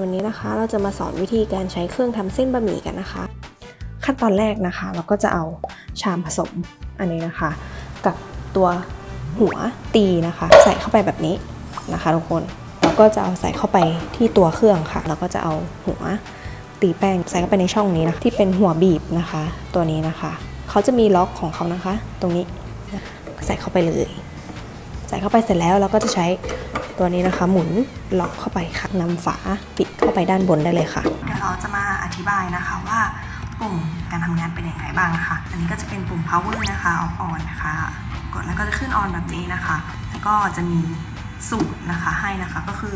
วันนี้นะคะเราจะมาสอนวิธีการใช้เครื่องทำเส้นบะหมี่กันนะคะ ขั้นตอนแรกนะคะ เราก็จะเอาชามผสมอันนี้นะคะ กับตัวหัวตีนะคะ ใส่เข้าไปแบบนี้นะคะทุกคนแล้วก็จะเอาใส่เข้าไปที่ตัวเครื่องค่ะแล้วก็จะเอาหัวตีแป้งใส่เข้าไปในช่องนี้นะที่เป็นหัวบีบนะคะ ตัวนี้นะคะเขาจะมีล็อกของเขานะคะ ตรงนี้ใส่เข้าไปเลย ใส่เข้าไปเสร็จแล้วเราก็จะใช้ ตัวนี้นะคะ หมุนล็อกเข้าไปค่ะนำฝาปิดเข้าไปด้านบนได้เลยค่ะ เดี๋ยวเราจะมาอธิบายนะคะว่าปุ่มการทำงานเป็นอย่างไรบ้างนะคะ อันนี้ก็จะเป็นปุ่ม power นะคะ off on นะคะ กดแล้วก็จะขึ้น on แบบนี้นะคะ แล้วก็จะมีสูตรนะคะให้นะคะก็คือ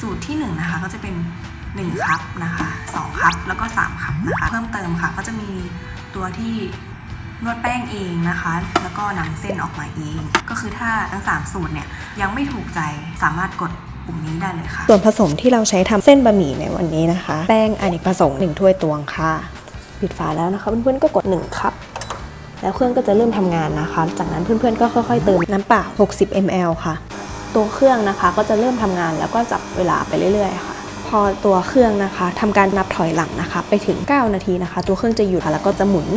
สูตรที่1นะคะก็จะเป็น1คัพนะคะ2คัพแล้วก็3คัพนะคะเพิ่มเติมค่ะก็จะมีตัวที่ นวดแป้งเองนะคะ แล้วก็นำเส้นออกมาเอง ก็คือถ้าทั้ง 3 สูตรเนี่ยยังไม่ถูกใจสามารถกดปุ่มนี้ได้เลยค่ะ ส่วนผสมที่เราใช้ทำเส้นบะหมี่ในวันนี้นะคะ แป้งอเนกประสงค์1ถ้วยตวงค่ะ ปิดฝาแล้วนะคะเพื่อนๆก็กด1ครับแล้วเครื่องก็จะเริ่มทำงานนะคะ จากนั้นเพื่อนๆก็ค่อยๆเติมน้ำเปล่า 60 ml ค่ะ ตัวเครื่องนะคะก็จะเริ่มทำงานแล้วก็จับเวลาไปเรื่อยๆค่ะ พอตัวเครื่องนะคะทำการนับถอยหลังนะคะ ไปถึง 9 นาทีนะคะ ตัวเครื่องจะหยุดแล้วก็จะหมุน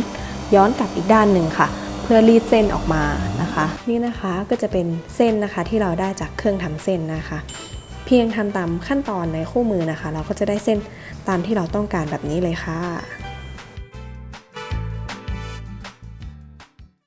ย้อนกลับอีกด้านหนึ่งค่ะ เพื่อรีดเส้นออกมานะคะ นี่นะคะก็จะเป็นเส้นนะคะที่เราได้จากเครื่องทำเส้นนะคะ เพียงทำตามขั้นตอนในคู่มือนะคะ เราก็จะได้เส้นตามที่เราต้องการแบบนี้เลยค่ะ